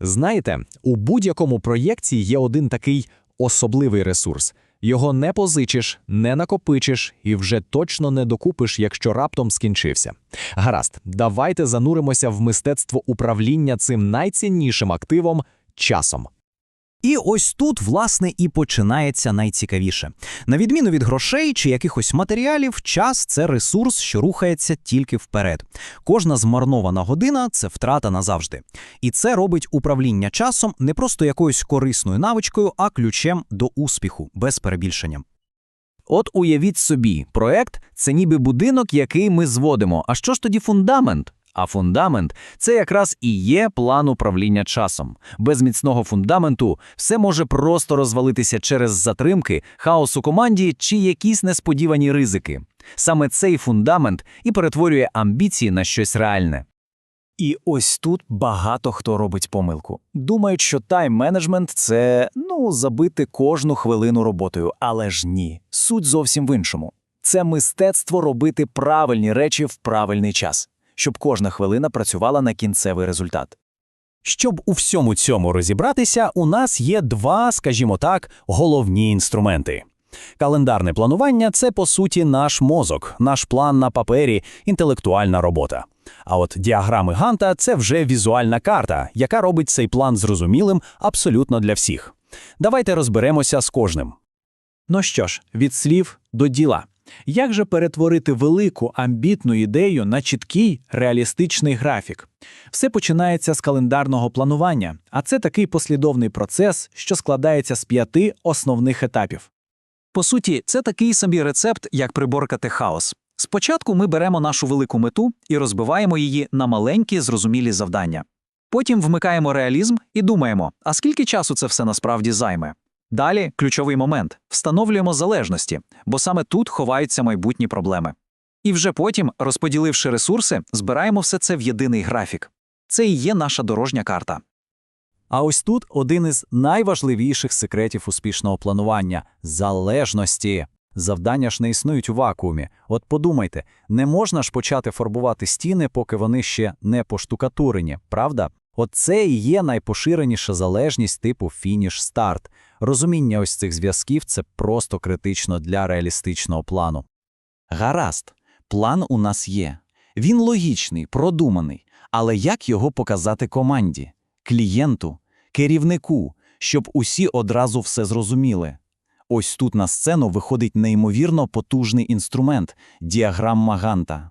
Знаєте, у будь-якому проєкті є один такий особливий ресурс. Його не позичиш, не накопичиш і вже точно не докупиш, якщо раптом скінчився. Гаразд, давайте зануримося в мистецтво управління цим найціннішим активом часом. І ось тут, власне, і починається найцікавіше. На відміну від грошей чи якихось матеріалів, час це ресурс, що рухається тільки вперед. Кожна змарнована година це втрата назавжди. І це робить управління часом не просто якоюсь корисною навичкою, а ключем до успіху, без перебільшення. От уявіть собі, проект це ніби будинок, який ми зводимо. А що ж тоді фундамент? А фундамент це якраз і є план управління часом. Без міцного фундаменту все може просто розвалитися через затримки, хаос у команді чи якісь несподівані ризики. Саме цей фундамент і перетворює амбіції на щось реальне. І ось тут багато хто робить помилку. Думають, що тайм-менеджмент це ну забити кожну хвилину роботою, але ж ні. Суть зовсім в іншому. Це мистецтво робити правильні речі в правильний час, щоб кожна хвилина працювала на кінцевий результат. Щоб у всьому цьому розібратися, у нас є два, скажімо так, головні інструменти. Календарне планування це по суті наш мозок, наш план на папері, інтелектуальна робота. А от діаграми Ганта це вже візуальна карта, яка робить цей план зрозумілим абсолютно для всіх. Давайте розберемося з кожним. Ну що ж, від слів до діла. Як же перетворити велику амбітну ідею на чіткий реалістичний графік? Все починається з календарного планування, а це такий послідовний процес, що складається з п'яти основних етапів. По суті, це такий собі рецепт, як приборкати хаос. Спочатку ми беремо нашу велику мету і розбиваємо її на маленькі зрозумілі завдання. Потім вмикаємо реалізм і думаємо, а скільки часу це все насправді займе. Далі ключовий момент встановлюємо залежності, бо саме тут ховаються майбутні проблеми. І вже потім, розподіливши ресурси, збираємо все це в єдиний графік. Це і є наша дорожня карта. А ось тут один із найважливіших секретів успішного планування залежності. Завдання ж не існують у вакуумі. От подумайте, не можна ж почати фарбувати стіни, поки вони ще не поштукатурені, правда? От це і є найпоширеніша залежність типу фініш-старт. Розуміння ось цих зв'язків це просто критично для реалістичного плану. Гаразд, план у нас є. Він логічний, продуманий, але як його показати команді, клієнту, керівнику, щоб усі одразу все зрозуміли? Ось тут на сцену виходить неймовірно потужний інструмент діаграма Ганта.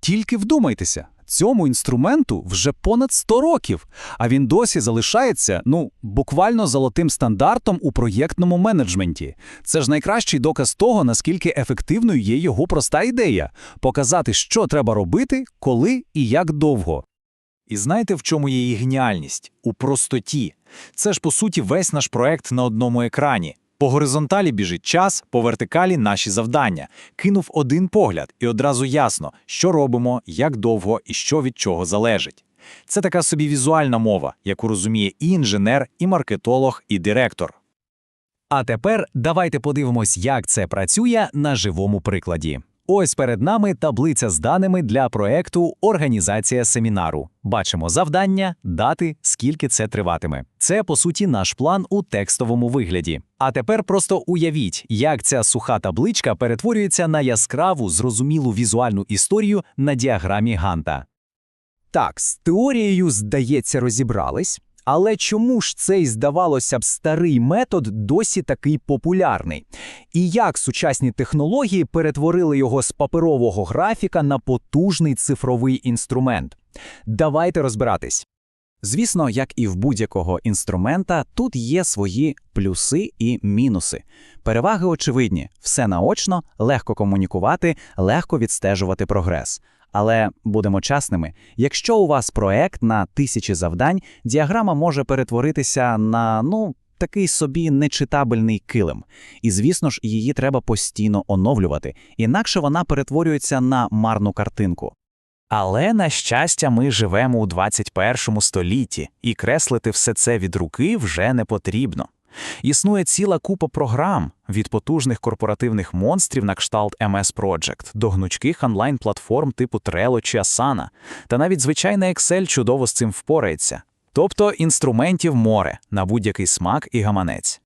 Тільки вдумайтеся, цьому інструменту вже понад 100 років, а він досі залишається, ну, буквально золотим стандартом у проєктному менеджменті. Це ж найкращий доказ того, наскільки ефективною є його проста ідея показати, що треба робити, коли і як довго. І знаєте, в чому є її геніальність? У простоті. Це ж по суті весь наш проект на одному екрані. По горизонталі біжить час, по вертикалі наші завдання. Кинув один погляд, і одразу ясно, що робимо, як довго і що від чого залежить. Це така собі візуальна мова, яку розуміє і інженер, і маркетолог, і директор. А тепер давайте подивимось, як це працює на живому прикладі. Ось перед нами таблиця з даними для проекту Організація семінару. Бачимо завдання, дати, скільки це триватиме. Це, по суті, наш план у текстовому вигляді. А тепер просто уявіть, як ця суха табличка перетворюється на яскраву, зрозумілу візуальну історію на діаграмі Ганта. Так, з теорією, здається, розібрались. Але чому ж цей, здавалося б, старий метод досі такий популярний? І як сучасні технології перетворили його з паперового графіка на потужний цифровий інструмент? Давайте розбиратись. Звісно, як і в будь-якого інструмента, тут є свої плюси і мінуси. Переваги очевидні: все наочно, легко комунікувати, легко відстежувати прогрес. Але будемо чесними, якщо у вас проект на тисячі завдань, діаграма може перетворитися на ну. Такий собі нечитабельний килим. І, звісно ж, її треба постійно оновлювати, інакше вона перетворюється на марну картинку. Але, на щастя, ми живемо у 21 столітті, і креслити все це від руки вже не потрібно. Існує ціла купа програм від потужних корпоративних монстрів на кшталт MS Project до гнучких онлайн-платформ типу Trello чи Asana. Та навіть звичайний Excel чудово з цим впорається. Тобто інструментів море на будь-який смак і гаманець.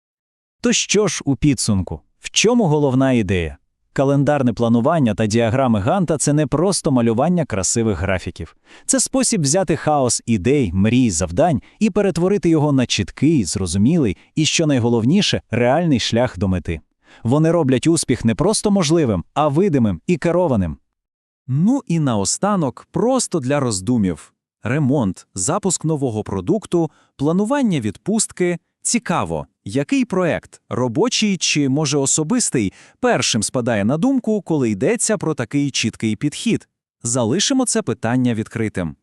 То що ж у підсумку? В чому головна ідея? Календарне планування та діаграми Ганта це не просто малювання красивих графіків. Це спосіб взяти хаос ідей, мрій, завдань і перетворити його на чіткий, зрозумілий і, що найголовніше, реальний шлях до мети. Вони роблять успіх не просто можливим, а видимим і керованим. Ну і наостанок, просто для роздумів. Ремонт, запуск нового продукту, планування відпустки. Цікаво, який проект, робочий чи, може, особистий, першим спадає на думку, коли йдеться про такий чіткий підхід. Залишимо це питання відкритим.